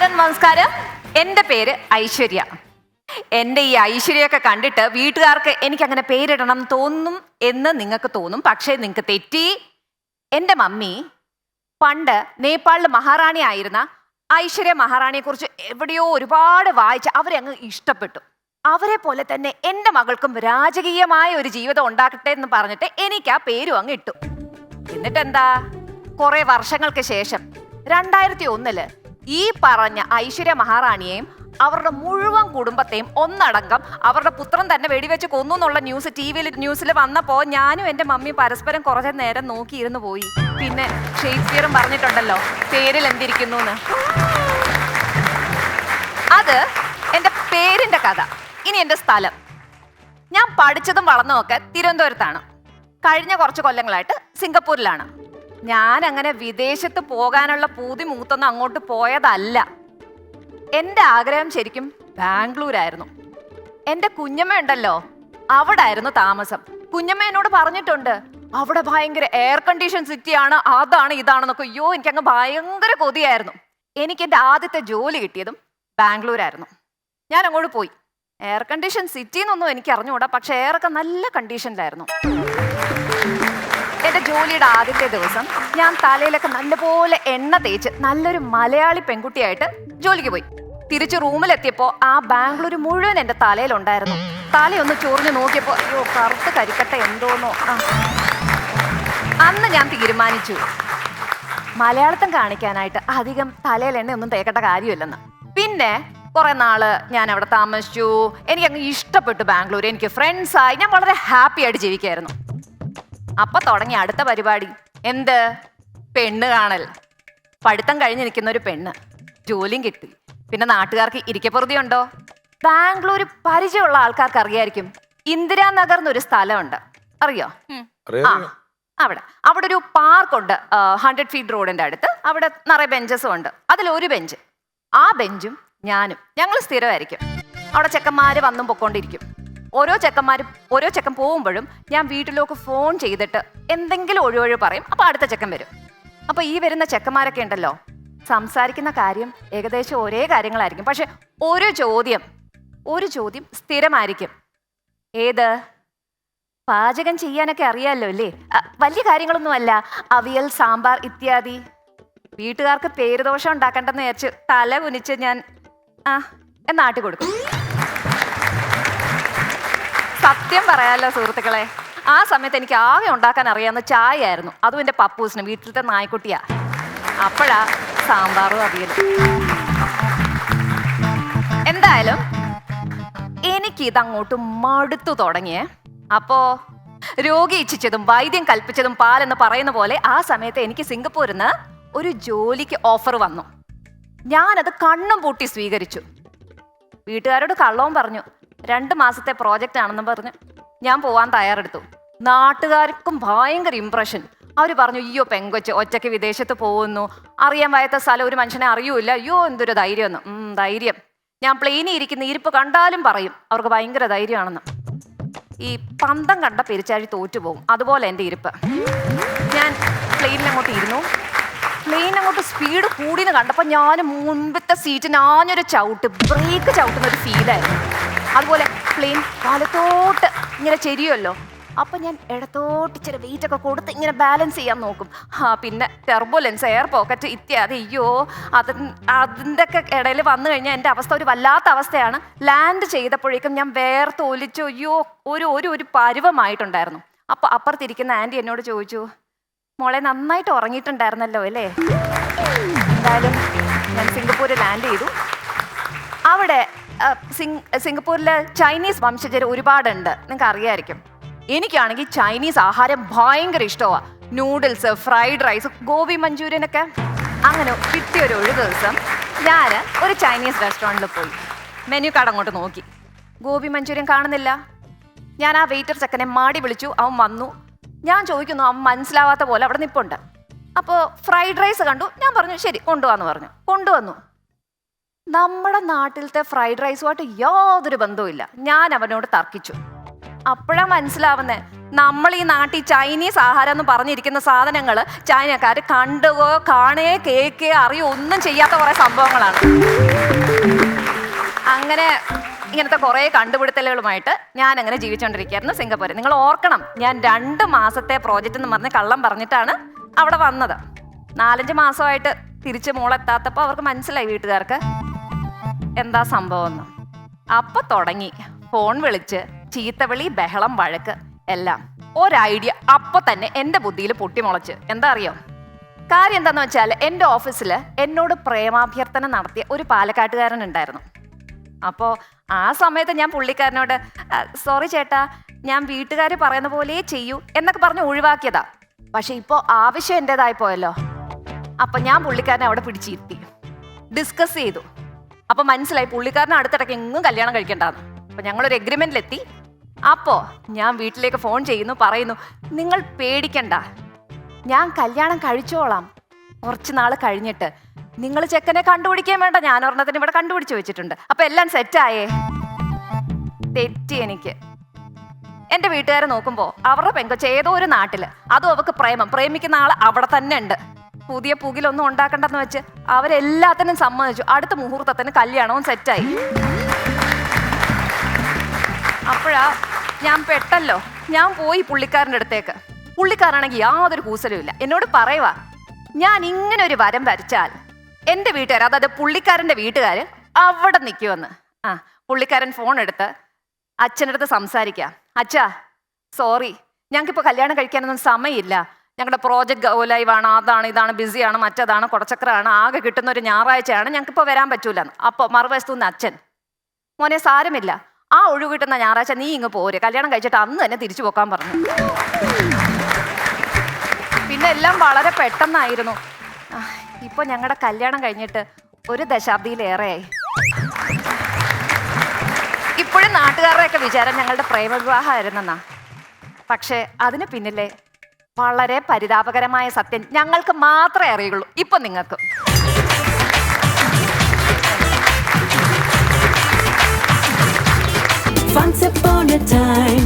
നമസ്കാരം നമസ്കാരം. എന്റെ പേര് ഐശ്വര്യ. എന്റെ ഈ ഐശ്വര്യമൊക്കെ കണ്ടിട്ട് വീട്ടുകാർക്ക് എനിക്ക് അങ്ങനെ പേരിടണം തോന്നും എന്ന് നിങ്ങൾക്ക് തോന്നും. പക്ഷേ നിങ്ങൾക്ക് തെറ്റി. എന്റെ മമ്മി പണ്ട് നേപ്പാളിൽ മഹാറാണി ആയിരുന്ന ഐശ്വര്യ മഹാറാണിയെ കുറിച്ച് എവിടെയോ ഒരുപാട് വായിച്ച് അവരെ അങ്ങ് ഇഷ്ടപ്പെട്ടു. അവരെ പോലെ തന്നെ എന്റെ മകൾക്കും രാജകീയമായ ഒരു ജീവിതം ഉണ്ടാക്കട്ടെ എന്ന് പറഞ്ഞിട്ട് എനിക്ക് ആ പേരും അങ്ങ് ഇട്ടു. എന്നിട്ട് എന്താ കുറെ വർഷങ്ങൾക്ക് ശേഷം രണ്ടായിരത്തി ഒന്നിൽ ഈ പറഞ്ഞ ഐശ്വര്യ മഹാറാണിയെയും അവരുടെ മുഴുവൻ കുടുംബത്തെയും ഒന്നടങ്കം അവരുടെ പുത്രൻ തന്നെ വെടിവെച്ച് കൊന്നു എന്നുള്ള ന്യൂസ് ടി വിയിൽ ന്യൂസിൽ വന്നപ്പോൾ ഞാനും എന്റെ മമ്മിയും പരസ്പരം കുറച്ച് നേരം നോക്കിയിരുന്നു പോയി. പിന്നെ ഷേക്സ്പിയറും പറഞ്ഞിട്ടുണ്ടല്ലോ പേരിൽ എന്തിരിക്കുന്നു എന്ന് അത് എന്റെ പേരിന്റെ കഥ. ഇനി എന്റെ സ്ഥലം. ഞാൻ പഠിച്ചതും വളർന്നതുമൊക്കെ തിരുവനന്തപുരത്താണ്. കഴിഞ്ഞ കുറച്ച് കൊല്ലങ്ങളായിട്ട് സിംഗപ്പൂരിലാണ്. ഞാൻ അങ്ങനെ വിദേശത്ത് പോകാനുള്ള പൂതി മൂത്തൊന്നും അങ്ങോട്ട് പോയതല്ല. എന്റെ ആഗ്രഹം ശരിക്കും ബാംഗ്ലൂരായിരുന്നു. എന്റെ കുഞ്ഞമ്മ ഉണ്ടല്ലോ അവിടെ ആയിരുന്നു താമസം. കുഞ്ഞമ്മ എന്നോട് പറഞ്ഞിട്ടുണ്ട് അവിടെ ഭയങ്കര എയർ കണ്ടീഷൻ സിറ്റിയാണ് അതാണ് ഇതാണെന്നൊക്കെ. അയ്യോ എനിക്ക് അങ്ങ് ഭയങ്കര കൊതിയായിരുന്നു. എനിക്ക് എന്റെ ആദ്യത്തെ ജോലി കിട്ടിയതും ബാംഗ്ലൂർ ആയിരുന്നു ഞാൻ അങ്ങോട്ട് പോയി. എയർ കണ്ടീഷൻ സിറ്റി എന്നൊന്നും എനിക്ക് അറിഞ്ഞുകൂടാ പക്ഷെ എയറൊക്കെ നല്ല കണ്ടീഷനിലായിരുന്നു എന്റെ ജോലിയുടെ ആദ്യത്തെ ദിവസം ഞാൻ തലയിലൊക്കെ നല്ലപോലെ എണ്ണ തേച്ച് നല്ലൊരു മലയാളി പെൺകുട്ടിയായിട്ട് ജോലിക്ക് പോയി. തിരിച്ച് റൂമിലെത്തിയപ്പോൾ ആ ബാംഗ്ലൂർ മുഴുവൻ എന്റെ തലയിലുണ്ടായിരുന്നു. തലയൊന്ന് ചോറിഞ്ഞ് നോക്കിയപ്പോൾ അയ്യോ കറുത്ത് കരിക്കട്ട എന്തോന്നോ. അന്ന് ഞാൻ തീരുമാനിച്ചു. മലയാളത്തം കാണിക്കാനായിട്ട് അധികം തലയിൽ എണ്ണ ഒന്നും തേക്കേണ്ട കാര്യമില്ലെന്ന്. പിന്നെ കുറെ നാൾ ഞാൻ അവിടെ താമസിച്ചു. എനിക്ക് അങ്ങ് ഇഷ്ടപ്പെട്ടു ബാംഗ്ലൂർ എനിക്ക് ഫ്രണ്ട്സായി ഞാൻ വളരെ ഹാപ്പി ആയിട്ട് ജീവിക്കായിരുന്നു. അപ്പൊ തുടങ്ങി അടുത്ത പരിപാടി. എന്ത്? പെണ്ണ് കാണൽ. പഠിത്തം കഴിഞ്ഞ് നിൽക്കുന്ന ഒരു പെണ്ണ്. ജോലിയും കിട്ടി. പിന്നെ നാട്ടുകാർക്ക് ഇരിക്കപ്പുറതി ഉണ്ടോ? ബാംഗ്ലൂർ പരിചയമുള്ള ആൾക്കാർക്ക് അറിയായിരിക്കും. ഇന്ദിരാനഗർ എന്നൊരു സ്ഥലമുണ്ട്. അറിയോ? ആ അവിടെ. അവിടെ ഒരു പാർക്ക് ഉണ്ട് ഹൺഡ്രഡ് ഫീറ്റ് റോഡിന്റെ അടുത്ത്. അവിടെ നിറയെ ബെഞ്ചസും ഉണ്ട്. അതിൽ ഒരു ബെഞ്ച് ആ ബെഞ്ചും ഞാനും. ഞങ്ങൾ സ്ഥിരമായിരിക്കും. അവിടെ ചെക്കന്മാര് വന്നും പൊക്കോണ്ടിരിക്കും. ഓരോ ചെക്കന്മാരും ഓരോ ചെക്കൻ പോകുമ്പോഴും ഞാൻ വീട്ടിലേക്ക് ഫോൺ ചെയ്തിട്ട് എന്തെങ്കിലും ഒഴിവൊഴി പറയും. അപ്പോൾ അടുത്ത ചെക്കൻ വരും. അപ്പോൾ ഈ വരുന്ന ചെക്കന്മാരൊക്കെ ഉണ്ടല്ലോ സംസാരിക്കുന്ന കാര്യം ഏകദേശം ഒരേ കാര്യങ്ങളായിരിക്കും. പക്ഷെ ഒരു ചോദ്യം ഒരു ചോദ്യം സ്ഥിരമായിരിക്കും. ഏത്? പാചകം ചെയ്യാനൊക്കെ അറിയാമല്ലോ അല്ലേ? വലിയ കാര്യങ്ങളൊന്നുമല്ല അവിയൽ സാമ്പാർ ഇത്യാദി. വീട്ടുകാർക്ക് പേരുദോഷം ഉണ്ടാക്കണ്ടെന്ന് വിചാരിച്ച് തല കുനിച്ച് ഞാൻ ആ എന്നാട്ടി കൊടുക്കും. സത്യം പറയാലോ സുഹൃത്തുക്കളെ. ആ സമയത്ത് എനിക്ക് ആകെ ഉണ്ടാക്കാൻ അറിയാവുന്ന ചായ ആയിരുന്നു അതും എന്റെ പപ്പൂസിന് വീട്ടിലത്തെ നായ്ക്കുട്ടിയാ. അപ്പോഴാ സാമ്പാറും അവിയലും. എന്തായാലും എനിക്ക് ഇതങ്ങോട്ട് മടുത്തു തുടങ്ങിയേ. അപ്പോ രോഗി ഇച്ഛിച്ചതും വൈദ്യം കൽപ്പിച്ചതും പാലെന്ന് പറയുന്ന പോലെ ആ സമയത്ത് എനിക്ക് സിംഗപ്പൂരിൽ നിന്ന് ഒരു ജോലിക്ക് ഓഫർ വന്നു. ഞാനത് കണ്ണും പൂട്ടി സ്വീകരിച്ചു. വീട്ടുകാരോട് കള്ളവും പറഞ്ഞു. രണ്ട് മാസത്തെ പ്രോജക്റ്റ് ആണെന്ന് പറഞ്ഞ് ഞാൻ പോവാൻ തയ്യാറെടുത്തു. നാട്ടുകാർക്കും ഭയങ്കര ഇമ്പ്രഷൻ അവർ പറഞ്ഞു അയ്യോ പെങ്കൊച്ച് ഒറ്റയ്ക്ക് വിദേശത്ത് പോകുന്നു. അറിയാൻ വയ്യാത്ത സ്ഥലം ഒരു മനുഷ്യനെ അറിയൂല അയ്യോ എന്തൊരു ധൈര്യമെന്ന്. ധൈര്യം. ഞാൻ പ്ലെയിനിൽ ഇരിക്കുന്ന ഇരിപ്പ് കണ്ടാലും പറയും അവർക്ക് ഭയങ്കര ധൈര്യമാണെന്ന്. ഈ പന്തം കണ്ട പെരിച്ചാഴി തോറ്റുപോകും. അതുപോലെ എന്റെ ഇരിപ്പ്. ഞാൻ പ്ലെയിനിൽ അങ്ങോട്ട് ഇരുന്നു. പ്ലെയിൻ അങ്ങോട്ട് സ്പീഡ് കൂടിയെന്ന് കണ്ടപ്പോൾ ഞാൻ മുൻപത്തെ സീറ്റിന് ആഞ്ഞൊരു ചവിട്ട് ബ്രേക്ക് ചവിട്ടുന്ന ഒരു ഫീലായിരുന്നു അതുപോലെ പ്ലെയിൻ വലത്തോട്ട് ഇങ്ങനെ ചെരിയുമല്ലോ. അപ്പൊ ഞാൻ ഇടത്തോട്ട് ഇച്ചിരി വെയിറ്റ് ഒക്കെ കൊടുത്ത് ഇങ്ങനെ ബാലൻസ് ചെയ്യാൻ നോക്കും. ആ പിന്നെ ടെർബുലൻസ് എയർ പോക്കറ്റ് ഇത്യാദി. അയ്യോ അത് അതിന്റെ ഒക്കെ ഇടയിൽ വന്നു കഴിഞ്ഞാൽ എന്റെ അവസ്ഥ ഒരു വല്ലാത്ത അവസ്ഥയാണ്. ലാൻഡ് ചെയ്തപ്പോഴേക്കും ഞാൻ വേർത്തൊലിച്ചു അയ്യോ ഒരു ഒരു ഒരു പരുവമായിട്ടുണ്ടായിരുന്നു. അപ്പൊ അപ്പുറത്തിരിക്കുന്ന ആന്റി എന്നോട് ചോദിച്ചു മോളെ നന്നായിട്ട് ഉറങ്ങിയിട്ടുണ്ടായിരുന്നല്ലോ അല്ലേ? എന്തായാലും ഞാൻ സിംഗപ്പൂരിൽ ലാൻഡ് ചെയ്തു. അവിടെ സിംഗപ്പൂരിൽ ചൈനീസ് വംശജർ ഒരുപാടുണ്ട്. നിങ്ങൾക്ക് അറിയായിരിക്കും എനിക്കാണെങ്കിൽ ചൈനീസ് ആഹാരം ഭയങ്കര ഇഷ്ടമാണ് noodles fried rice gobi Manchurian ഒക്കെ അങ്ങനെ കിട്ടിയ ഒരു ദിവസം ഞാൻ ഒരു ചൈനീസ് റെസ്റ്റോറന്റിൽ പോയി. മെനു കാർഡ് അങ്ങോട്ട് നോക്കി. ഗോബി മഞ്ചൂരിയൻ കാണുന്നില്ല. ഞാൻ ആ വെയിറ്റർ ചെക്കനെ മാടി വിളിച്ചു. അവൻ വന്നു. ഞാൻ ചോദിക്കുന്നു അവൻ മനസ്സിലാവാത്ത പോലെ അവിടെ നിപ്പുണ്ട്. അപ്പോൾ ഫ്രൈഡ് റൈസ് കണ്ടു. ഞാൻ പറഞ്ഞു ശരി കൊണ്ടുവന്നു പറഞ്ഞു. കൊണ്ടുവന്നു. നമ്മുടെ നാട്ടിലത്തെ ഫ്രൈഡ് റൈസുമായിട്ട് യാതൊരു ബന്ധവുമില്ല. ഞാൻ അവനോട് തർക്കിച്ചു. അപ്പോഴാ മനസ്സിലാവുന്നേ നമ്മൾ ഈ നാട്ടിൽ ചൈനീസ് ആഹാരം എന്ന് പറഞ്ഞിരിക്കുന്ന സാധനങ്ങൾ ചൈനക്കാർ കണ്ടുകോ കാണേ കേക്കേ അറിയോ ഒന്നും ചെയ്യാത്ത കുറേ സംഭവങ്ങളാണ്. അങ്ങനെ ഇങ്ങനത്തെ കുറേ കണ്ടുപിടുത്തലുകളുമായിട്ട് ഞാൻ അങ്ങനെ ജീവിച്ചുകൊണ്ടിരിക്കുകയായിരുന്നു സിംഗപ്പൂരിൽ. നിങ്ങൾ ഓർക്കണം ഞാൻ രണ്ട് മാസത്തെ പ്രോജക്റ്റ് എന്ന് പറഞ്ഞ് കള്ളം പറഞ്ഞിട്ടാണ് അവിടെ വന്നത്. നാലഞ്ച് മാസമായിട്ട് തിരിച്ച് മോളെത്താത്തപ്പോൾ അവർക്ക് മനസ്സിലായി വീട്ടുകാർക്ക്. എന്താ സംഭവം എന്ന്? അപ്പൊ തുടങ്ങി. ഫോൺ വിളിച്ച് ചീത്തവിളി ബഹളം വഴക്ക് എല്ലാം. ഒരൈഡിയ അപ്പൊ തന്നെ എന്റെ ബുദ്ധിയിൽ പൊട്ടിമുളച്ച്. എന്താ അറിയോ? കാര്യം എന്താന്ന് വെച്ചാൽ എന്റെ ഓഫീസിൽ എന്നോട് പ്രേമാഭ്യർത്ഥന നടത്തിയ ഒരു പാലക്കാട്ടുകാരൻ ഉണ്ടായിരുന്നു. അപ്പോൾ ആ സമയത്ത് ഞാൻ പുള്ളിക്കാരനോട് സോറി ചേട്ടാ ഞാൻ വീട്ടുകാർ പറയുന്ന പോലെ ചെയ്യൂ എന്നൊക്കെ പറഞ്ഞ് ഒഴിവാക്കിയതാ. പക്ഷെ ഇപ്പോൾ ആവശ്യം എന്റെതായി പോയല്ലോ. അപ്പൊ ഞാൻ പുള്ളിക്കാരനെ അവിടെ പിടിച്ചിരുത്തി. ഡിസ്കസ് ചെയ്തു. അപ്പൊ മനസ്സിലായി പുള്ളിക്കാരനെ അടുത്തിടയ്ക്ക് എങ്ങും കല്യാണം കഴിക്കണ്ടെന്ന്. അപ്പൊ ഞങ്ങളൊരു എഗ്രിമെന്റിലെത്തി അപ്പോ ഞാൻ വീട്ടിലേക്ക് ഫോൺ ചെയ്യുന്നു പറയുന്നു നിങ്ങൾ പേടിക്കണ്ട. ഞാൻ കല്യാണം കഴിച്ചോളാം. കുറച്ച് നാൾ കഴിഞ്ഞിട്ട്. നിങ്ങൾ ചെക്കനെ കണ്ടുപിടിക്കാൻ വേണ്ട. ഞാൻ ഒരെണ്ണത്തിന് ഇവിടെ കണ്ടുപിടിച്ച് വെച്ചിട്ടുണ്ട്. അപ്പൊ എല്ലാം സെറ്റായേ തെറ്റി എനിക്ക്. എന്റെ വീട്ടുകാരെ നോക്കുമ്പോ അവരുടെ പെങ്കൊച്ച ഏതോ ഒരു നാട്ടിൽ. അതും അവക്ക് പ്രേമം. പ്രേമിക്കുന്ന ആൾ അവിടെ തന്നെ ഉണ്ട്. പുതിയ പുകിലൊന്നും ഉണ്ടാക്കണ്ടെന്ന് വെച്ച് അവരെല്ലാത്തിനും സമ്മതിച്ചു. അടുത്ത മുഹൂർത്തത്തിന് കല്യാണവും സെറ്റായി. അപ്പോഴാ ഞാൻ പെട്ടല്ലോ. ഞാൻ പോയി പുള്ളിക്കാരന്റെ അടുത്തേക്ക്. പുള്ളിക്കാരാണെങ്കിൽ യാതൊരു കൂസലും ഇല്ല. എന്നോട് പറയുവാ ഞാൻ ഇങ്ങനെ ഒരു വരം വരച്ചാൽ എന്റെ വീട്ടുകാർ അതായത് പുള്ളിക്കാരന്റെ വീട്ടുകാർ അവിടെ നിൽക്കുമെന്ന്. ആ പുള്ളിക്കാരൻ ഫോൺ എടുത്ത് അച്ഛനടുത്ത് സംസാരിക്കാം. അച്ഛാ സോറി ഞങ്ങൾക്കിപ്പോൾ കല്യാണം കഴിക്കാനൊന്നും സമയമില്ല. ഞങ്ങളുടെ പ്രോജക്റ്റ് ഗൗലൈവാണ് അതാണ് ഇതാണ് ബിസിയാണ് മറ്റതാണ് കുടച്ചക്രമാണ് ആകെ കിട്ടുന്ന ഒരു ഞായറാഴ്ചയാണ്. ഞങ്ങൾക്കിപ്പോൾ വരാൻ പറ്റൂല അപ്പോൾ മറുവശത്തു നിന്ന് അച്ഛൻ മോനെ സാരമില്ല. ആ ഒഴിവ് കിട്ടുന്ന ഞായറാഴ്ച നീ ഇങ്ങ് പോര്. കല്യാണം കഴിച്ചിട്ട് അന്ന് തന്നെ തിരിച്ചു പോക്കാൻ പറഞ്ഞു. പിന്നെ എല്ലാം വളരെ പെട്ടെന്നായിരുന്നു. ഇപ്പോൾ ഞങ്ങളുടെ കല്യാണം കഴിഞ്ഞിട്ട് ഒരു ദശാബ്ദിയിലേറെയായി. ഇപ്പോഴും നാട്ടുകാരുടെയൊക്കെ വിചാരം ഞങ്ങളുടെ പ്രേമവിവാഹമായിരുന്നെന്നാ. പക്ഷേ അതിന് പിന്നിലെ വളരെ പരിതാപകരമായ സത്യം ഞങ്ങൾക്ക് മാത്രമേ അറിയുള്ളൂ. ഇപ്പൊ നിങ്ങൾക്ക്. Once upon a time